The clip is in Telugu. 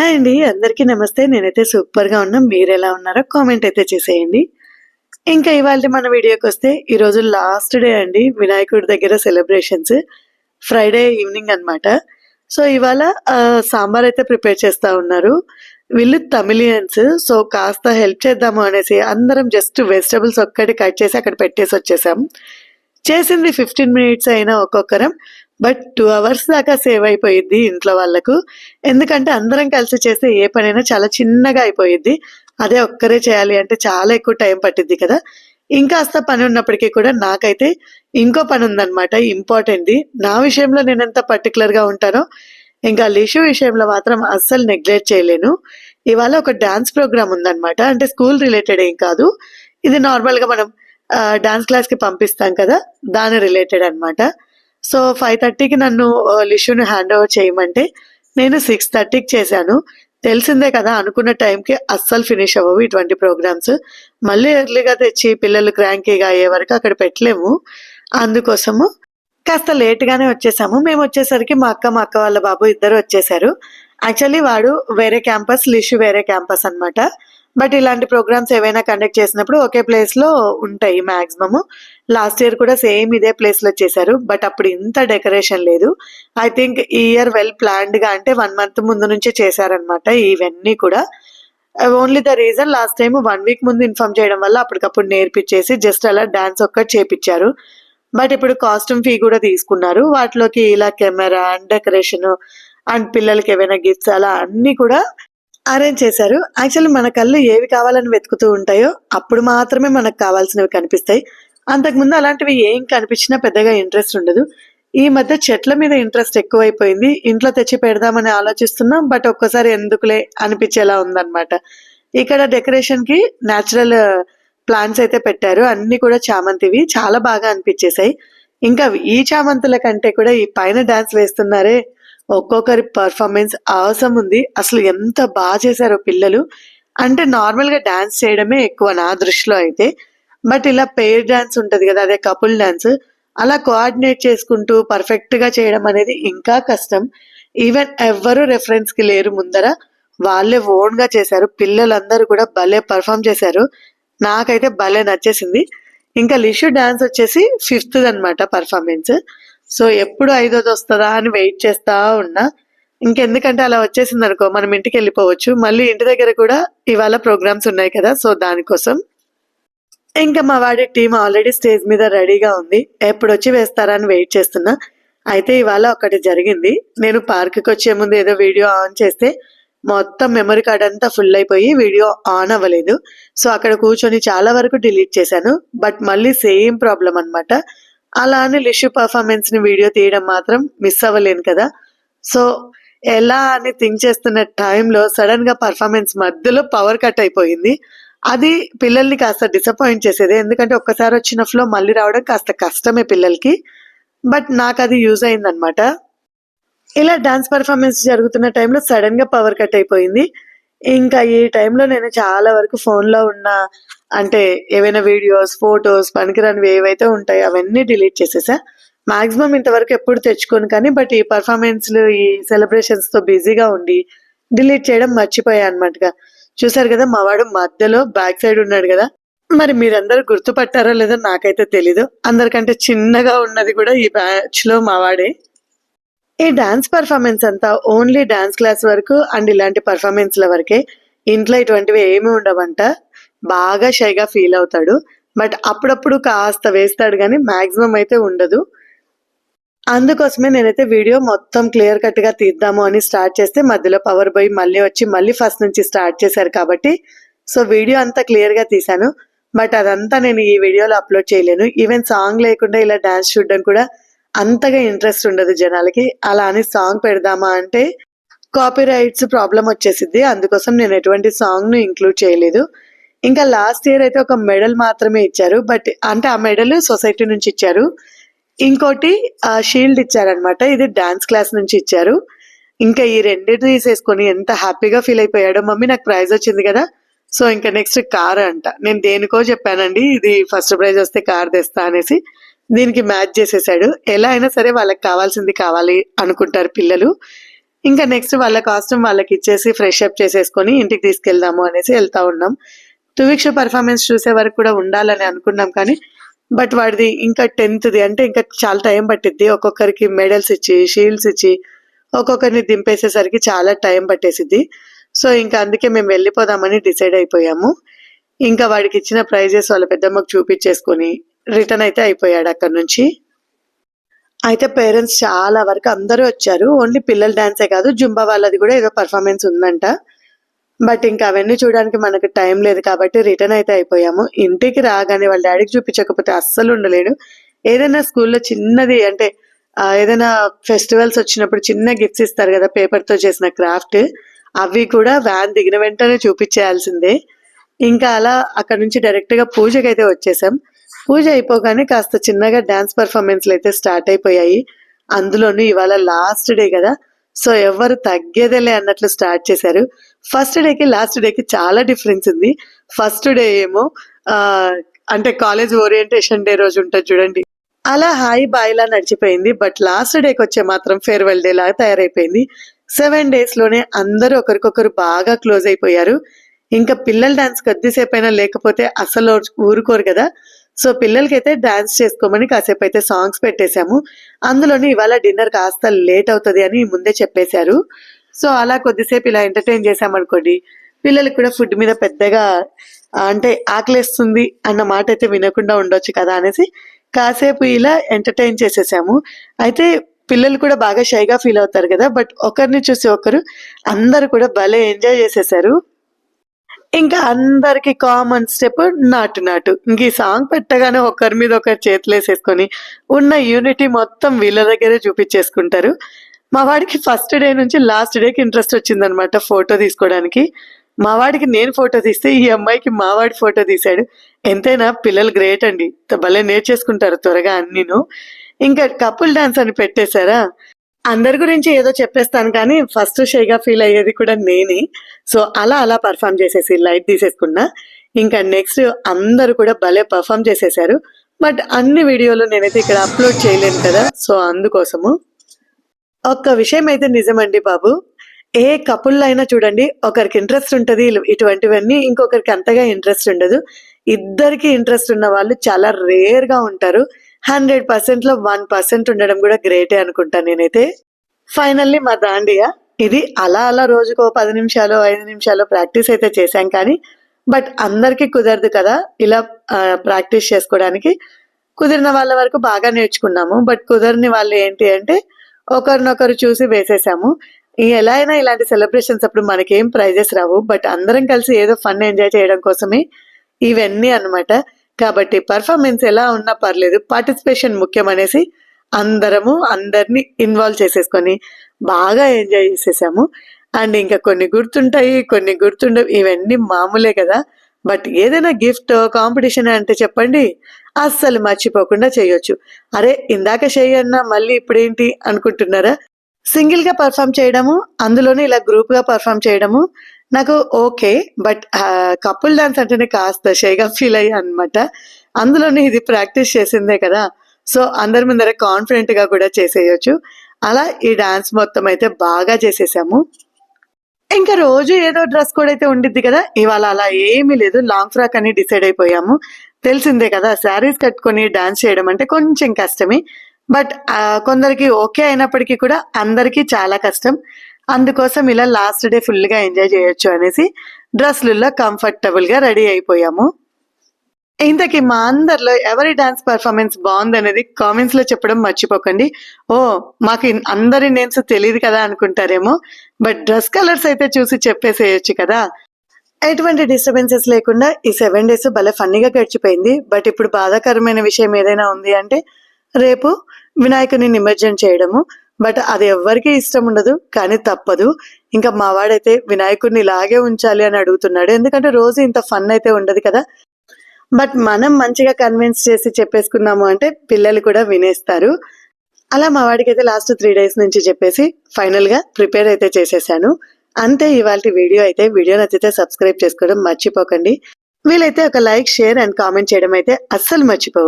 హాయ్ అండి అందరికీ నమస్తే. నేనైతే సూపర్గా ఉన్నా. మీరు ఎలా ఉన్నారో కామెంట్ అయితే చేసేయండి. ఇంకా ఇవాళ మన వీడియోకి వస్తే ఈరోజు లాస్ట్ డే అండి. వినాయకుడి దగ్గర సెలబ్రేషన్స్. ఫ్రైడే ఈవినింగ్ అనమాట సో ఇవాళ సాంబార్ అయితే ప్రిపేర్ చేస్తూ ఉన్నారు. వీళ్ళు తమిళియన్స్. సో కాస్త హెల్ప్ చేద్దాము అనేసి అందరం జస్ట్ వెజిటబుల్స్ ఒక్కటి కట్ చేసి అక్కడ పెట్టేసి వచ్చేసాం. చేసింది ఫిఫ్టీన్ మినిట్స్ అయినా ఒక్కొక్కరం. బట్ టూ అవర్స్ దాకా సేవ్ అయిపోయింది ఇంట్లో వాళ్ళకు. ఎందుకంటే అందరం కలిసి చేస్తే ఏ పనైనా చాలా చిన్నగా అయిపోయింది అదే ఒక్కరే చేయాలి అంటే చాలా ఎక్కువ టైం పట్టింది కదా. ఇంకాస్త పని ఉన్నప్పటికీ కూడా నాకైతే ఇంకో పని ఉందన్నమాట ఇంపార్టెంట్ది నా విషయంలో నేను ఎంత పర్టికులర్గా ఉంటానో ఇంకా లిషు విషయంలో మాత్రం అస్సలు నెగ్లెక్ట్ చేయలేను. ఇవాళ ఒక డాన్స్ ప్రోగ్రామ్ ఉందన్నమాట. అంటే స్కూల్ రిలేటెడ్ ఏం కాదు. ఇది నార్మల్గా మనం డాన్స్ క్లాస్కి పంపిస్తాం కదా. దాని రిలేటెడ్ అనమాట సో ఫైవ్ థర్టీకి నన్ను లిష్యూని హ్యాండ్ ఓవర్ చేయమంటే నేను సిక్స్ థర్టీకి చేశాను. తెలిసిందే కదా అనుకున్న టైంకి అస్సలు ఫినిష్ అవ్వవు ఇటువంటి ప్రోగ్రామ్స్ మళ్ళీ ఎర్లీగా తెచ్చి పిల్లలు క్రాంకీగా అయ్యే వరకు అక్కడ పెట్టలేము. అందుకోసము కాస్త లేట్గానే వచ్చేసాము. మేము వచ్చేసరికి మా అక్క మా అక్క వాళ్ళ బాబు ఇద్దరు వచ్చేసారు. యాక్చువల్లీ వాడు వేరే క్యాంపస్ లిషు వేరే క్యాంపస్ అన్నమాట. బట్ ఇలాంటి ప్రోగ్రామ్స్ ఏవైనా కండక్ట్ చేసినప్పుడు ఒకే ప్లేస్లో ఉంటాయి మ్యాక్సిమము లాస్ట్ ఇయర్ కూడా సేమ్ ఇదే ప్లేస్లో చేశారు బట్ అప్పుడు ఇంత డెకరేషన్ లేదు. ఐ థింక్ ఈ ఇయర్ వెల్ ప్లాన్డ్గా అంటే వన్ మంత్ ముందు నుంచే చేశారనమాట ఇవన్నీ కూడా. Only the reason last time one week ముందు ఇన్ఫార్మ్ చేయడం వల్ల అప్పటికప్పుడు నేర్పించేసి జస్ట్ అలా డాన్స్ ఒక్కటి చేపించారు. బట్ ఇప్పుడు కాస్ట్యూమ్ ఫీ కూడా తీసుకున్నారు. వాటిలోకి ఇలా కెమెరా అండ్ డెకరేషన్ అండ్ పిల్లలకి ఏవైనా గిఫ్ట్స్ అలా అన్ని కూడా అరేంజ్ చేశారు. యాక్చువల్లీ మన కళ్ళు ఏవి కావాలని వెతుకుతూ ఉంటాయో అప్పుడు మాత్రమే మనకు కావాల్సినవి కనిపిస్తాయి. అంతకుముందు అలాంటివి ఏం కనిపించినా పెద్దగా ఇంట్రెస్ట్ ఉండదు. ఈ మధ్య చెట్ల మీద ఇంట్రెస్ట్ ఎక్కువైపోయింది. ఇంట్లో తెచ్చి పెడదామని ఆలోచిస్తున్నాం బట్ ఒక్కసారి ఎందుకులే అనిపించేలా ఉందన్నమాట. ఇక్కడ డెకరేషన్కి న్యాచురల్ ప్లాంట్స్ uh, అయితే పెట్టారు. అన్ని కూడా చామంతివి. చాలా బాగా అనిపించేసాయి ఇంకా ఈ చామంతుల కంటే కూడా ఈ పైన డాన్స్ వేస్తున్నారే ఒక్కొక్కరి పర్ఫార్మెన్స్ అవసరం ఉంది. అసలు ఎంత బాగా చేశారో పిల్లలు. అంటే నార్మల్గా డాన్స్ చేయడమే ఎక్కువ నా దృష్టిలో అయితే. బట్ ఇలా పేర్ డాన్స్ ఉంటుంది కదా అదే కపుల్ డాన్స్ అలా కోఆర్డినేట్ చేసుకుంటూ పర్ఫెక్ట్గా చేయడం అనేది ఇంకా కష్టం. ఈవెన్ ఎవ్వరు రెఫరెన్స్కి లేరు ముందర. వాళ్ళే ఓన్గా చేశారు. పిల్లలందరూ కూడా భలే పర్ఫామ్ చేశారు. నాకైతే భలే నచ్చేసింది. ఇంకా లిషు డాన్స్ వచ్చేసి ఫిఫ్త్ అనమాట పర్ఫార్మెన్స్ సో ఎప్పుడు ఐదోది వస్తుందా అని వెయిట్ చేస్తా ఉన్నా. ఇంకెందుకంటే అలా వచ్చేసింది అనుకో మనం ఇంటికి వెళ్ళిపోవచ్చు. మళ్ళీ ఇంటి దగ్గర కూడా ఇవాళ ప్రోగ్రామ్స్ ఉన్నాయి కదా సో దానికోసం. ఇంకా మా వాడి టీం ఆల్రెడీ స్టేజ్ మీద రెడీగా ఉంది. ఎప్పుడు వచ్చి వేస్తారా అని వెయిట్ చేస్తున్నా. అయితే ఇవాళ ఒకటి జరిగింది. నేను పార్క్కి వచ్చే ముందు ఏదో వీడియో ఆన్ చేస్తే మొత్తం మెమరీ కార్డ్ అంతా ఫుల్ అయిపోయి వీడియో ఆన్ అవ్వలేదు. సో అక్కడ కూర్చొని చాలా వరకు డిలీట్ చేశాను. బట్ మళ్ళీ సేమ్ ప్రాబ్లం అనమాట అలా అని లిషు పర్ఫార్మెన్స్ని వీడియో తీయడం మాత్రం మిస్ అవ్వలేను కదా. సో ఎలా అని థింక్ చేస్తున్న టైంలో సడన్గా పర్ఫార్మెన్స్ మధ్యలో పవర్ కట్ అయిపోయింది. అది పిల్లల్ని కాస్త డిసప్పాయింట్ చేసేది. ఎందుకంటే ఒక్కసారి వచ్చిన ఫ్లో మళ్ళీ రావడం కాస్త కష్టమే పిల్లలకి. బట్ నాకు అది యూజ్ అయిందనమాట ఇలా డాన్స్ పర్ఫార్మెన్స్ జరుగుతున్న టైంలో సడన్గా పవర్ కట్ అయిపోయింది. ఇంకా ఈ టైంలో నేను చాలా వరకు ఫోన్లో ఉన్న అంటే ఏవైనా వీడియోస్ ఫొటోస్ పనికిరానివి ఏవైతే ఉంటాయో అవన్నీ డిలీట్ చేసేసా. మాక్సిమం ఇంతవరకు ఎప్పుడు తెచ్చుకోను కానీ బట్ ఈ పర్ఫార్మెన్స్లు ఈ సెలబ్రేషన్స్తో బిజీగా ఉండి డిలీట్ చేయడం మర్చిపోయా అనమాటగా చూసారు కదా మా వాడు మధ్యలో బ్యాక్ సైడ్ ఉన్నాడు కదా. మరి మీరందరూ గుర్తుపట్టారో లేదో నాకైతే తెలీదు. అందరికంటే చిన్నగా ఉన్నది కూడా ఈ బ్యాచ్లో మావాడే ఈ డాన్స్ పర్ఫార్మెన్స్ అంతా ఓన్లీ డాన్స్ క్లాస్ వరకు అండ్ ఇలాంటి పర్ఫార్మెన్స్ల వరకే ఇంట్లో ఇటువంటివి ఏమి ఉండవంట. బాగా షైగా ఫీల్ అవుతాడు. బట్ అప్పుడప్పుడు కాస్త వేస్తాడు కానీ మాక్సిమం అయితే ఉండదు. అందుకోసమే నేనైతే వీడియో మొత్తం క్లియర్ కట్గా తీద్దాము అని స్టార్ట్ చేస్తే మధ్యలో పవర్ బాయ్ మళ్ళీ వచ్చి మళ్ళీ ఫస్ట్ నుంచి స్టార్ట్ చేశారు కాబట్టి సో వీడియో అంతా క్లియర్గా తీశాను. బట్ అదంతా నేను ఈ వీడియోలో అప్లోడ్ చేయలేను. ఈవెన్ సాంగ్ లేకుండా ఇలా డాన్స్ చూడడం కూడా అంతగా ఇంట్రెస్ట్ ఉండదు జనాలకి. అలా అని సాంగ్ పెడదామా అంటే కాపీ రైట్స్ ప్రాబ్లం వచ్చేసింది అందుకోసం నేను ఎటువంటి సాంగ్ను ఇంక్లూడ్ చేయలేదు. ఇంకా లాస్ట్ ఇయర్ అయితే ఒక మెడల్ మాత్రమే ఇచ్చారు. బట్ అంటే ఆ మెడల్ సొసైటీ నుంచి ఇచ్చారు. ఇంకోటి షీల్డ్ ఇచ్చారనమాట ఇది డాన్స్ క్లాస్ నుంచి ఇచ్చారు. ఇంకా ఈ రెండింటి తీసేసుకొని ఎంత హ్యాపీగా ఫీల్ అయిపోయాడో. మమ్మీ నాకు ప్రైజ్ వచ్చింది కదా. సో ఇంకా నెక్స్ట్ కార్ అంట. నేను దేనికో చెప్పానండి. ఇది ఫస్ట్ ప్రైజ్ వస్తే కార్ తెస్తా అనేసి. దీనికి మ్యాచ్ చేసేసాడు. ఎలా అయినా సరే వాళ్ళకి కావాల్సింది కావాలి అనుకుంటారు పిల్లలు. ఇంకా నెక్స్ట్ వాళ్ళ కాస్ట్యూమ్ వాళ్ళకి ఇచ్చేసి ఫ్రెష్ అప్ చేసేసుకొని ఇంటికి తీసుకెళ్దాము అనేసి వెళ్తా ఉన్నాం. తువీక్ష పర్ఫార్మెన్స్ చూసే వరకు కూడా ఉండాలని అనుకున్నాం కానీ బట్ వాడిది ఇంకా టెన్త్ది అంటే ఇంకా చాలా టైం పట్టిద్ది. ఒక్కొక్కరికి మెడల్స్ ఇచ్చి షీల్డ్స్ ఇచ్చి ఒక్కొక్కరిని దింపేసేసరికి చాలా టైం పట్టేసిద్ది. సో ఇంకా అందుకే మేము వెళ్ళిపోదామని డిసైడ్ అయిపోయాము. ఇంకా వాడికి ఇచ్చిన ప్రైజెస్ వాళ్ళ పెద్దమ్మకు చూపించేసుకొని రిటర్న్ అయితే అయిపోయాడు అక్కడ నుంచి. అయితే పేరెంట్స్ చాలా వరకు అందరూ వచ్చారు. ఓన్లీ పిల్లల డాన్సే కాదు జుంబా వాళ్ళది కూడా ఏదో పర్ఫార్మెన్స్ ఉందంట. బట్ ఇంకా అవన్నీ చూడడానికి మనకు టైం లేదు కాబట్టి రిటర్న్ అయితే అయిపోయాము. ఇంటికి రాగానే వాళ్ళ డాడీకి చూపించకపోతే అస్సలు ఉండలేడు. ఏదైనా స్కూల్లో చిన్నది అంటే ఏదైనా ఫెస్టివల్స్ వచ్చినప్పుడు చిన్న గిఫ్ట్స్ ఇస్తారు కదా పేపర్తో చేసిన క్రాఫ్ట్ అవి కూడా వ్యాన్ దిగిన వెంటనే చూపించేయాల్సిందే. ఇంకా అలా అక్కడ నుంచి డైరెక్ట్గా పూజకి అయితే వచ్చేసాం. పూజ అయిపోగానే కాస్త చిన్నగా డ్యాన్స్ పర్ఫార్మెన్స్లు అయితే స్టార్ట్ అయిపోయాయి. అందులోనూ ఇవాళ లాస్ట్ డే కదా. సో ఎవరు తగ్గేదేలే అన్నట్లు స్టార్ట్ చేశారు. ఫస్ట్ డేకి లాస్ట్ డేకి చాలా డిఫరెన్స్ ఉంది. ఫస్ట్ డే ఏమో అంటే కాలేజ్ ఓరియంటేషన్ డే రోజు ఉంటుంది చూడండి. అలా హాయి బాయిలా నడిచిపోయింది. బట్ లాస్ట్ డేకి వచ్చే మాత్రం ఫేర్వెల్ డే లాగా తయారైపోయింది. సెవెన్ డేస్లోనే అందరూ ఒకరికొకరు బాగా క్లోజ్ అయిపోయారు. ఇంకా పిల్లల డాన్స్ కొద్దిసేపు అయినా లేకపోతే అసలు ఊరుకోరు కదా. సో పిల్లలకైతే డాన్స్ చేసుకోమని కాసేపు అయితే సాంగ్స్ పెట్టేశాము. అందులోనే ఇవాళ డిన్నర్ కాస్త లేట్ అవుతుంది అని ముందే చెప్పేశారు. సో అలా కొద్దిసేపు ఇలా ఎంటర్టైన్ చేసామనుకోండి పిల్లలకు కూడా ఫుడ్ మీద పెద్దగా అంటే ఆకలేస్తుంది అన్న మాట అయితే వినకుండా ఉండొచ్చు కదా అనేసి కాసేపు ఇలా ఎంటర్టైన్ చేసేసాము. అయితే పిల్లలు కూడా బాగా షైగా ఫీల్ అవుతారు కదా బట్ ఒకరిని చూసి ఒకరు అందరు కూడా భలే ఎంజాయ్ చేసేసారు. ఇంకా అందరికి కామన్ స్టెప్ నాటు నాటు. ఇంక ఈ సాంగ్ పెట్టగానే ఒకరి మీద ఒకరు చేతులు వేసేసుకొని ఉన్న యూనిటీ మొత్తం వీళ్ళ దగ్గరే చూపించేసుకుంటారు. మా వాడికి ఫస్ట్ డే నుంచి లాస్ట్ డేకి ఇంట్రెస్ట్ వచ్చిందనమాట ఫోటో తీసుకోవడానికి. మా వాడికి నేను ఫోటో తీస్తే ఈ అమ్మాయికి మా వాడి ఫోటో తీశాడు. ఎంతైనా పిల్లలు గ్రేట్ అండి. భలే నేర్చేసుకుంటారు త్వరగా అన్నీను. ఇంకా కపుల్ డాన్స్ అని పెట్టేశారా? అందరి గురించి ఏదో చెప్పేస్తాను కానీ ఫస్ట్ షేగా ఫీల్ అయ్యేది కూడా నేనే. సో అలా అలా పర్ఫామ్ చేసేసి లైట్ తీసేసుకున్నా. ఇంకా నెక్స్ట్ అందరూ కూడా భలే పర్ఫామ్ చేసేసారు బట్ అన్ని వీడియోలు నేనైతే ఇక్కడ అప్లోడ్ చేయలేను కదా. సో అందుకోసము ఒక్క విషయం అయితే నిజమండి బాబు. ఏ కపుల్ అయినా చూడండి ఒకరికి ఇంట్రెస్ట్ ఉంటుంది ఇటువంటివన్నీ ఇంకొకరికి అంతగా ఇంట్రెస్ట్ ఉండదు. ఇద్దరికి ఇంట్రెస్ట్ ఉన్న వాళ్ళు చాలా రేర్గా ఉంటారు. హండ్రెడ్ పర్సెంట్లో వన్ పర్సెంట్ ఉండడం కూడా గ్రేటే అనుకుంటాను నేనైతే. ఫైనల్లీ మా దాండియా ఇది అలా అలా రోజుకో పది నిమిషాలు ఐదు నిమిషాలు ప్రాక్టీస్ అయితే చేశాం కానీ బట్ అందరికీ కుదరదు కదా ఇలా ప్రాక్టీస్ చేసుకోవడానికి. కుదిరిన వాళ్ళ వరకు బాగా నేర్చుకున్నాము బట్ కుదరని వాళ్ళు ఏంటి అంటే ఒకరినొకరు చూసి వేసేసాము. ఎలా అయినా ఇలాంటి సెలబ్రేషన్స్ అప్పుడు మనకేం ప్రైజెస్ రావు. బట్ అందరం కలిసి ఏదో ఫన్ ఎంజాయ్ చేయడం కోసమే ఇవన్నీ అన్నమాట. కాబట్టి పర్ఫార్మెన్స్ ఎలా ఉన్నా పర్లేదు. పార్టిసిపేషన్ ముఖ్యం అనేసి అందరము అందరినీ ఇన్వాల్వ్ చేసేసుకొని బాగా ఎంజాయ్ చేసేసాము. అండ్ ఇంకా కొన్ని గుర్తుంటాయి కొన్ని గుర్తుండవు. ఇవన్నీ మామూలే కదా. బట్ ఏదైనా గిఫ్ట్ కాంపిటీషన్ అంటే చెప్పండి. అస్సలు మర్చిపోకుండా చేయొచ్చు. అరే ఇందాక చేయన్నా మళ్ళీ ఇప్పుడేంటి అనుకుంటున్నారా? సింగిల్గా పర్ఫామ్ చేయడము అందులోనే ఇలా గ్రూప్గా పర్ఫామ్ చేయడము నాకు ఓకే బట్ కపుల్ డాన్స్ అంటేనే కాస్త షైగా ఫీల్ అయ్యా అనమాట అందులోనే ఇది ప్రాక్టీస్ చేసిందే కదా. సో అందరి ముందర కాన్ఫిడెంట్గా కూడా చేసేయొచ్చు. అలా ఈ డాన్స్ మొత్తం అయితే బాగా చేసేసాము. ఇంకా రోజు ఏదో డ్రెస్ కోడ్ అయితే ఉండిద్ది కదా. ఇవాళ అలా ఏమీ లేదు. లాంగ్ ఫ్రాక్ అని డిసైడ్ అయిపోయాము. తెలిసిందే కదా శారీస్ కట్టుకొని డాన్స్ చేయడం అంటే కొంచెం కష్టమే. బట్ కొందరికి ఓకే అయినప్పటికీ కూడా అందరికీ చాలా కష్టం. అందుకోసం ఇలా లాస్ట్ డే ఫుల్గా ఎంజాయ్ చేయొచ్చు అనేసి డ్రెస్లలో కంఫర్టబుల్గా రెడీ అయిపోయాము. ఇంతకీ మా అందరిలో ఎవరి డాన్స్ పర్ఫార్మెన్స్ బాగుంది అనేది కామెంట్స్లో చెప్పడం మర్చిపోకండి. ఓ మాకు అందరి నేమ్స్ తెలియదు కదా అనుకుంటారేమో బట్ డ్రెస్ కలర్స్ అయితే చూసి చెప్పేసేయచ్చు కదా. ఎటువంటి డిస్టర్బెన్సెస్ లేకుండా ఈ సెవెన్ డేస్ భలే ఫన్నీగా గడిచిపోయింది. బట్ ఇప్పుడు బాధాకరమైన విషయం ఏదైనా ఉంది అంటే రేపు వినాయకుని నిమజ్జనం చేయడము. బట్ అది ఎవ్వరికీ ఇష్టం ఉండదు కానీ తప్పదు. ఇంకా మా వాడైతే వినాయకుడిని ఇలాగే ఉంచాలి అని అడుగుతున్నాడు. ఎందుకంటే రోజు ఇంత ఫన్ అయితే ఉండదు కదా. బట్ మనం మంచిగా కన్విన్స్ చేసి చెప్పేసుకున్నాము అంటే పిల్లలు కూడా వినేస్తారు. అలా మా వాడికి అయితే లాస్ట్ త్రీ డేస్ నుంచి చెప్పేసి ఫైనల్గా ప్రిపేర్ అయితే చేసేసాను. అంతే ఇవాళ వీడియో అయితే వీడియో నచ్చితే సబ్స్క్రైబ్ చేసుకోవడం మర్చిపోకండి. వీలైతే ఒక లైక్ షేర్ అండ్ కామెంట్ చేయడం అయితే అస్సలు మర్చిపో